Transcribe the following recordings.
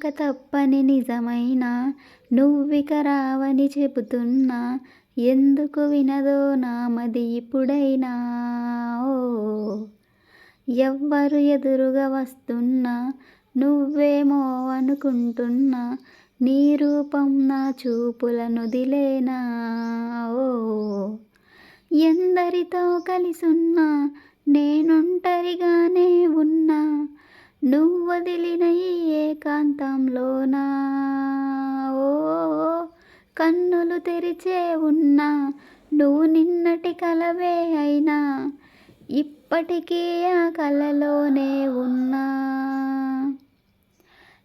నమ్మక తప్పని నిజమైన నువ్విక రావని చెబుతున్నా ఎందుకు వినదో నామది ఇప్పుడైనా ఓ. ఎవ్వరు ఎదురుగా వస్తున్నా నువ్వేమో అనుకుంటున్నా నీ రూపం నా చూపులను దిలేనా ఓ. ఎందరితో కలిసున్నా నేనుంటరిగానే ఉన్నా నువ్వు వదిలిన ఈ ఏకాంతంలోనా? ఓ కన్నులు తెరిచే ఉన్నా నువ్వు నిన్నటి కలవే అయినా ఇప్పటికీ ఆ కలలోనే ఉన్నా.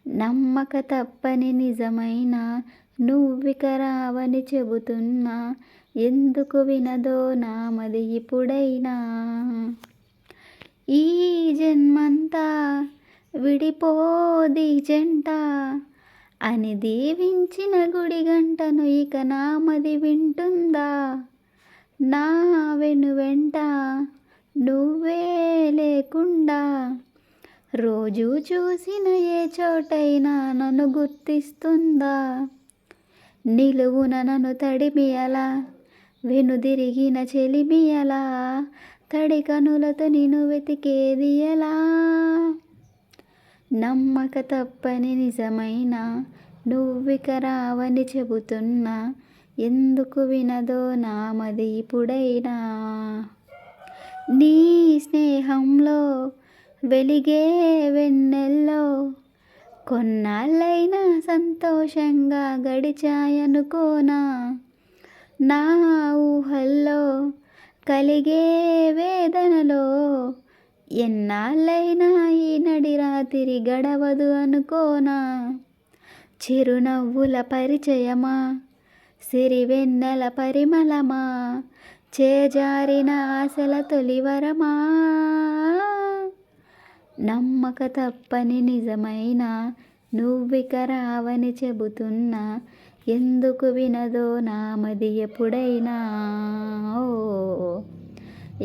నమ్మక తప్పని నిజమైన నువ్విక రావని చెబుతున్నా ఎందుకు వినదో నామది ఇప్పుడైనా. ఈ జన్మంతా విడిపోది జంట. అని దీవించిన గుడి గంటను ఇక నామది వింటుందా? నా వెను వెంట నువ్వే లేకుండా. రోజు చూసిన ఏ చోటైనా నన్ను గుర్తిస్తుందా? నిలువున నన్ను తడిమి అలా వెనుదిరిగిన చెలిమియలా తడి కనులతో నేను వెతికేది ఎలా? నమ్మక తప్పని నిజమైన నువ్విక రావని చెబుతున్నా ఎందుకు వినదో నామది ఇప్పుడైనా. నీ స్నేహంలో వెలిగే వెన్నెల్లో కొన్నాళ్ళైనా సంతోషంగా గడిచాయనుకోనా. నా ఊహల్లో కలిగే వేదనలో ఎన్నాళ్ళైనా ఈ నడి రాత్రి గడవదు అనుకోనా? చిరునవ్వుల పరిచయమా? సిరివెన్నెల పరిమళమా? చేజారిన ఆశల తొలివరమా? నమ్మక తప్పని నిజమైన నువ్విక రావని చెబుతున్నా ఎందుకు వినదో నామది ఎప్పుడైనా?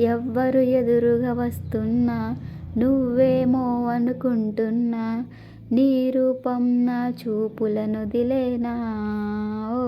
ఎవ్వరు ఎదురుగా వస్తున్నా నువ్వేమో అనుకుంటున్నా నీ రూపం నా చూపులను దిలేనా? ఓ